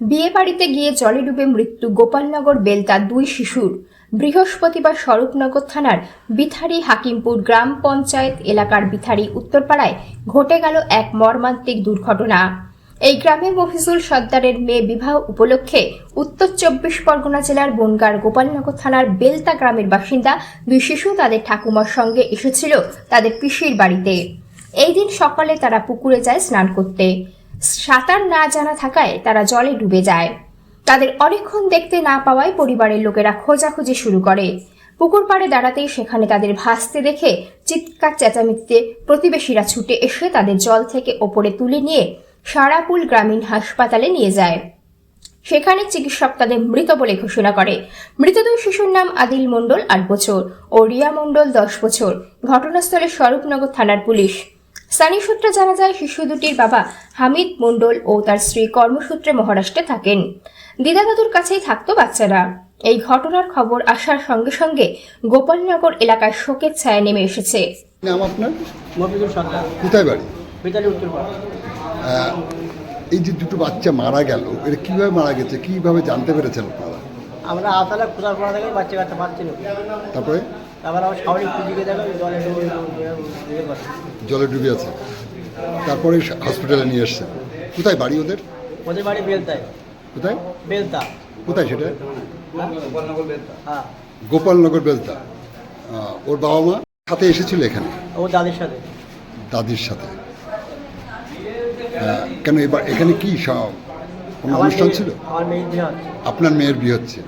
বিয়ে বাড়িতে গিয়ে জলে ডুবে মৃত্যু গোপালনগর বেলতা দুই শিশুর। বৃহস্পতিবার স্বরূপনগর থানার বিথারি হাকিমপুর গ্রাম পঞ্চায়েত এলাকার বিথারি উত্তরপাড়ায় ঘটে গেল এক মর্মান্তিক দুর্ঘটনা। এই গ্রামে মফিজুল সর্দারের মেয়ে বিবাহ উপলক্ষে উত্তর চব্বিশ পরগনা জেলার বনগার গোপালনগর থানার বেলতা গ্রামের বাসিন্দা দুই শিশু তাদের ঠাকুমার সঙ্গে এসেছিল তাদের পিসির বাড়িতে। এই দিন সকালে তারা পুকুরে যায় স্নান করতে। সাঁতার না জানা থাকায় তারা জলে ডুবে যায়। তাদের অনেকক্ষণ দেখতে না পাওয়ায় পরিবারের লোকেরা খোঁজাখুঁজি শুরু করে। পুকুর পাড়ে দাঁড়াতেই সেখানে তাদের ভাসতে দেখে চিৎকার চেঁচামেচিতে প্রতিবেশীরা ছুটে এসে তাদের জল থেকে ওপরে তুলে নিয়ে সারাপুল গ্রামীণ হাসপাতালে নিয়ে যায়। সেখানে চিকিৎসক তাদের মৃত বলে ঘোষণা করে। মৃত দুই শিশুর নাম আদিল মণ্ডল আট বছর ও রিয়া মণ্ডল দশ বছর। ঘটনাস্থলে স্বরূপনগর থানার পুলিশ। স্থানীয় সূত্রে জানা যায় শিশু দুটির বাবা হামিদ মণ্ডল ও তার স্ত্রী কর্মসূত্রে মহারাষ্ট্রে থাকেন। দিদা দাদুর কাছেই থাকতো বাচ্চারা। এই ঘটনার খবর আসার সঙ্গে সঙ্গে গোপালনগর এলাকায় শোকের ছায়া নেমে এসেছে। নাম আপনার? মফিজুল সরকার। কোথায় বাড়ি? বিতালি উত্তরপাড়া এই যে দুটো বাচ্চা মারা গেল এটা কীভাবে মারা গেছে কীভাবে জানতে পেরেছেন আপনারা? আমরা আতালে খোঁজার পড়া থেকে বাচ্চা কাচ্চা পাচ্ছি না। তারপরে? তারপর আমার সাউরি পুজিকে দেখো জলে ডুবে ডুবে গেছে। জলে ডুবে আছে। তারপরে হসপিটালে নিয়ে এসছে। কোথায় বাড়ি ওদের? ওদের বাড়ি বেলতায়। কোথায়? বেলতা। কোথায় সেটা? হ্যাঁ? গোপালনগর বেলতা। ওর বাবা মা সাথে এসেছিল এখানে? ও দাদির সাথে। দাদির সাথে। কেন এবার এখানে কি সব কোনো অনুষ্ঠান ছিল? আপনার মেয়ের বিয়ে হচ্ছে?